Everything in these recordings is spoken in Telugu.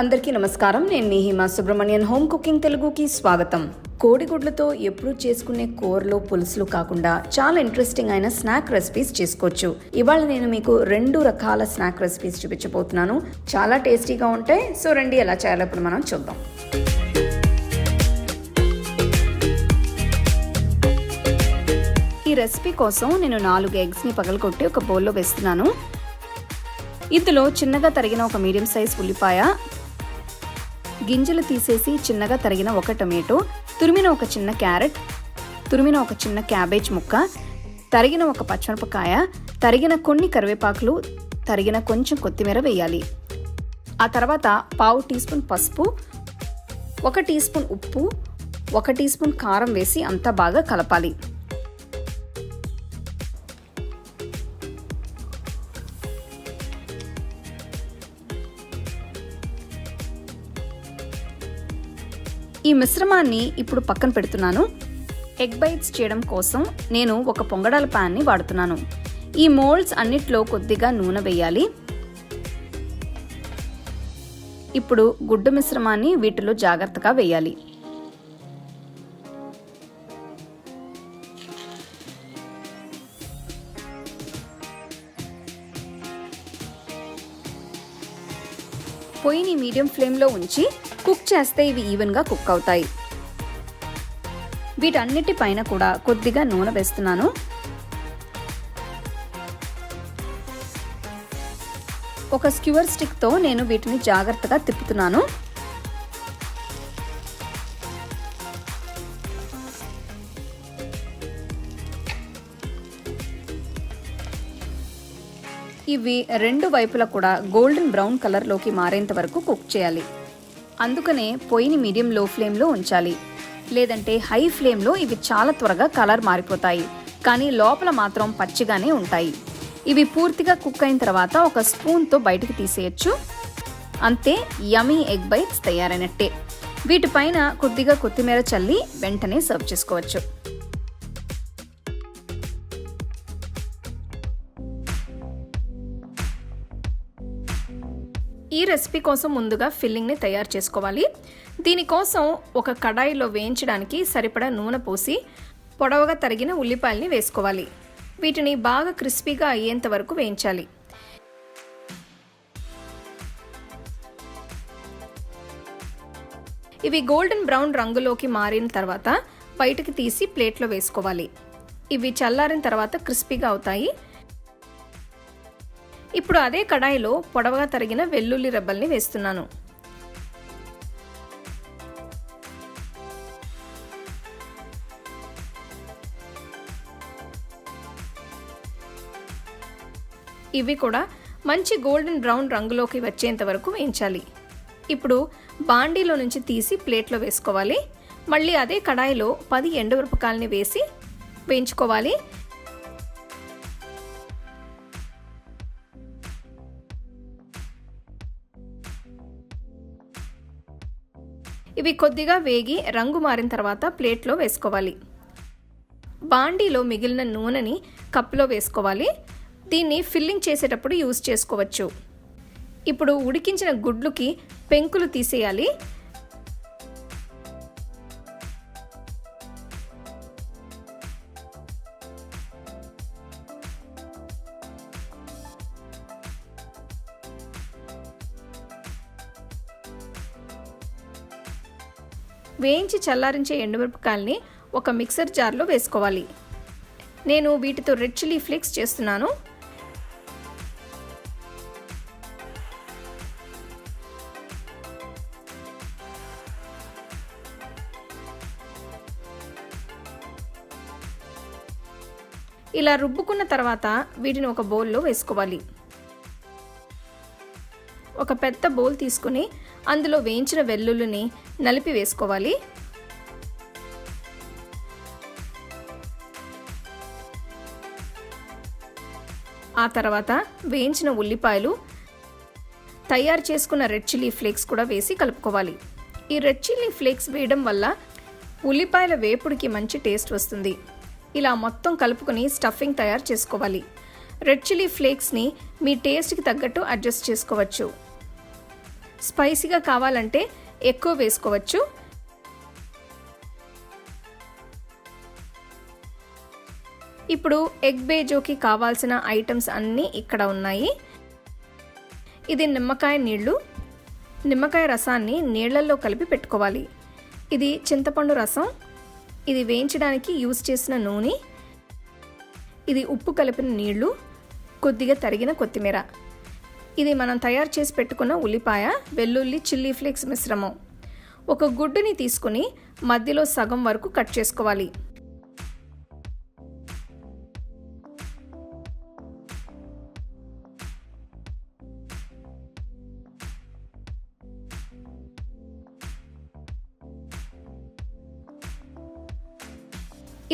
అందరికీ నమస్కారం. నేను నిహిమా సుబ్రహ్మణ్యన్. హోమ్ కుకింగ్ తెలుగుకి స్వాగతం. కోడిగుడ్లతో ఎప్పుడు చేసుకునే కూరలు పులుసులు కాకుండా చాలా ఇంట్రెస్టింగ్ అయిన స్నాక్ రెసిపీస్ చేసుకోవచ్చు. ఇవాళ నేను మీకు రెండు రకాల స్నాక్ రెసిపీస్ చూపించబోతున్నాను. చాలా టేస్టీగా ఉంటాయి. సో రండి ఎలా చేయాలో ఇప్పుడు మనం చూద్దాం. ఈ రెసిపీ కోసం నేను నాలుగు ఎగ్స్ని పగలగొట్టి ఒక బౌల్లో వేస్తున్నాను. ఇందులో చిన్నగా తరిగిన ఒక మీడియం సైజ్ ఉల్లిపాయ గింజలు తీసేసి చిన్నగా తరిగిన ఒక టొమాటో తురిమిన ఒక చిన్న క్యారెట్ తురిమిన ఒక చిన్న క్యాబేజ్ ముక్క తరిగిన ఒక పచ్చిమిరపకాయ తరిగిన కొన్ని కరివేపాకులు తరిగిన కొంచెం కొత్తిమీర వేయాలి. ఆ తర్వాత పావు టీ స్పూన్ పసుపు ఒక టీ స్పూన్ ఉప్పు ఒక టీ స్పూన్ కారం వేసి అంతా బాగా కలపాలి. ఈ మిశ్రమాన్ని ఇప్పుడు పక్కన పెడుతున్నాను. ఎగ్ బైట్స్ చేయడం కోసం నేను ఒక పొంగడాల ప్యాన్ని వాడుతున్నాను. ఈ మోల్డ్స్ అన్నిట్లో కొద్దిగా నూనె వేయాలి. ఇప్పుడు గుడ్డు మిశ్రమాన్ని వీటిలో జాగ్రత్తగా వేయాలి. పొయ్యిని మీడియం ఫ్లేమ్లో ఉంచి కుక్ చేస్తే ఇవి ఈవెన్గా కుక్ అవుతాయి. వీటన్నిటి పైన కూడా కొద్దిగా నూనె వేస్తున్నాను. ఒక స్క్యూర్ స్టిక్తో నేను వీటిని జాగ్రత్తగా తిప్పుతున్నాను. ఇవి రెండు వైపులా కూడా గోల్డెన్ బ్రౌన్ కలర్లోకి మారేంత వరకు కుక్ చేయాలి. అందుకనే పొయ్యిని మీడియం లో ఫ్లేమ్లో ఉంచాలి. లేదంటే హై ఫ్లేమ్లో ఇవి చాలా త్వరగా కలర్ మారిపోతాయి. కానీ లోపల మాత్రం పచ్చిగానే ఉంటాయి. ఇవి పూర్తిగా కుక్ అయిన తర్వాత ఒక స్పూన్తో బయటకు తీసేయచ్చు. అంతే యమీ ఎగ్ బైట్స్ తయారైనట్టే. వీటిపైన కొద్దిగా కొత్తిమీర చల్లి వెంటనే సర్వ్ చేసుకోవచ్చు. ఈ రెసిపీ కోసం ముందుగా ఫిల్లింగ్ని తయారు చేసుకోవాలి. దీనికోసం ఒక కడాయిలో వేయించడానికి సరిపడా నూనె పోసి పొడవుగా తరిగిన ఉల్లిపాయల్ని వేసుకోవాలి. వీటిని బాగా క్రిస్పీగా అయ్యేంత వరకు వేయించాలి. ఇవి గోల్డెన్ బ్రౌన్ రంగులోకి మారిన తర్వాత బయటకు తీసి ప్లేట్లో వేసుకోవాలి. ఇవి చల్లారిన తర్వాత క్రిస్పీగా అవుతాయి. ఇప్పుడు అదే కడాయిలో పొడవగా తరిగిన వెల్లుల్లి రెబ్బల్ని వేస్తున్నాను. ఇవి కూడా మంచి గోల్డెన్ బ్రౌన్ రంగులోకి వచ్చేంత వరకు వేయించాలి. ఇప్పుడు బాండీలో నుంచి తీసి ప్లేట్లో వేసుకోవాలి. మళ్ళీ అదే కడాయిలో పది ఎండుమిరపకాయలని వేసి వేయించుకోవాలి. ఇవి కొద్దిగా వేగి రంగు మారిన తర్వాత ప్లేట్లో వేసుకోవాలి. బాండీలో మిగిలిన నూనెని కప్లో వేసుకోవాలి. దీన్ని ఫిల్లింగ్ చేసేటప్పుడు యూజ్ చేసుకోవచ్చు. ఇప్పుడు ఉడికించిన గుడ్లుకి పెంకులు తీసేయాలి. వేయించి చల్లారించే ఎండుమిరపకాయల్ని ఒక మిక్సర్ జార్లో వేసుకోవాలి. నేను వీటితో రెడ్ చిల్లీ ఫ్లేక్స్ చేస్తున్నాను. ఇలా రుబ్బుకున్న తర్వాత వీటిని ఒక బౌల్లో వేసుకోవాలి. ఒక పెద్ద బౌల్ తీసుకుని అందులో వేయించిన వెల్లుల్లిని నలిపి వేసుకోవాలి. ఆ తర్వాత వేయించిన ఉల్లిపాయలు తయారు చేసుకున్న రెడ్ చిల్లీ ఫ్లేక్స్ కూడా వేసి కలుపుకోవాలి. ఈ రెడ్ చిల్లీ ఫ్లేక్స్ వేయడం వల్ల ఉల్లిపాయల వేపుడికి మంచి టేస్ట్ వస్తుంది. ఇలా మొత్తం కలుపుకొని స్టఫింగ్ తయారు చేసుకోవాలి. రెడ్ చిల్లీ ఫ్లేక్స్ని మీ టేస్ట్కి తగ్గట్టు అడ్జస్ట్ చేసుకోవచ్చు. స్పైసీగా కావాలంటే ఎక్కువ వేసుకోవచ్చు. ఇప్పుడు ఎగ్ బేజోకి కావాల్సిన ఐటమ్స్ అన్నీ ఇక్కడ ఉన్నాయి. ఇది నిమ్మకాయ నీళ్ళు నిమ్మకాయ రసాన్ని నీళ్ళలో కలిపి పెట్టుకోవాలి. ఇది చింతపండు రసం. ఇది వేయించడానికి యూజ్ చేసిన నూనె. ఇది ఉప్పు కలిపిన నీళ్ళు. కొద్దిగా తరిగిన కొత్తిమీర. ఇది మనం తయారు చేసి పెట్టుకున్న ఉల్లిపాయ వెల్లుల్లి చిల్లీ ఫ్లేక్స్ మిశ్రమం. ఒక గుడ్డుని తీసుకుని మధ్యలో సగం వరకు కట్ చేసుకోవాలి.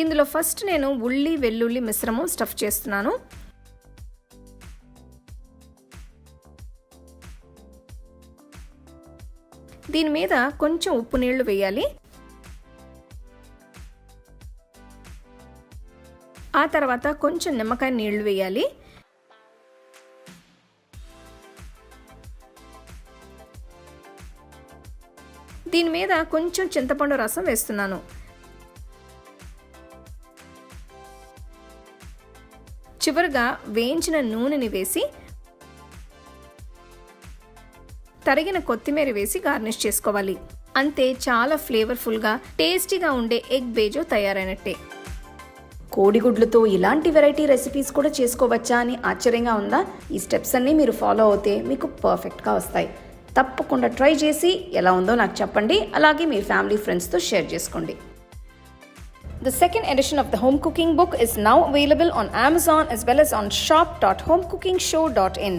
ఇందులో ఫస్ట్ నేను ఉల్లి వెల్లుల్లి మిశ్రమం స్టఫ్ చేస్తున్నాను. దీని మీద కొంచెం ఉప్పు నీళ్ళు వేయాలి. ఆ తర్వాత కొంచెం నిమ్మకాయ నీళ్ళు వేయాలి. దీని మీద కొంచెం చింతపండు రసం వేస్తున్నాను. చివరిగా వేయించిన నూనెని వేసి తరిగిన కొత్తిమీర వేసి గార్నిష్ చేసుకోవాలి. అంతే చాలా ఫ్లేవర్ఫుల్గా టేస్టీగా ఉండే ఎగ్ బేజో తయారైనట్టే. కోడిగుడ్లతో ఇలాంటి వెరైటీ రెసిపీస్ కూడా చేసుకోవచ్చా అని ఆశ్చర్యంగా ఉందా? ఈ స్టెప్స్ అన్నీ మీరు ఫాలో అవుతే మీకు పర్ఫెక్ట్గా వస్తాయి. తప్పకుండా ట్రై చేసి ఎలా ఉందో నాకు చెప్పండి. అలాగే మీ ఫ్యామిలీ ఫ్రెండ్స్తో షేర్ చేసుకోండి. The second edition of the home cooking book is now available on Amazon as well as on shop.homecookingshow.in.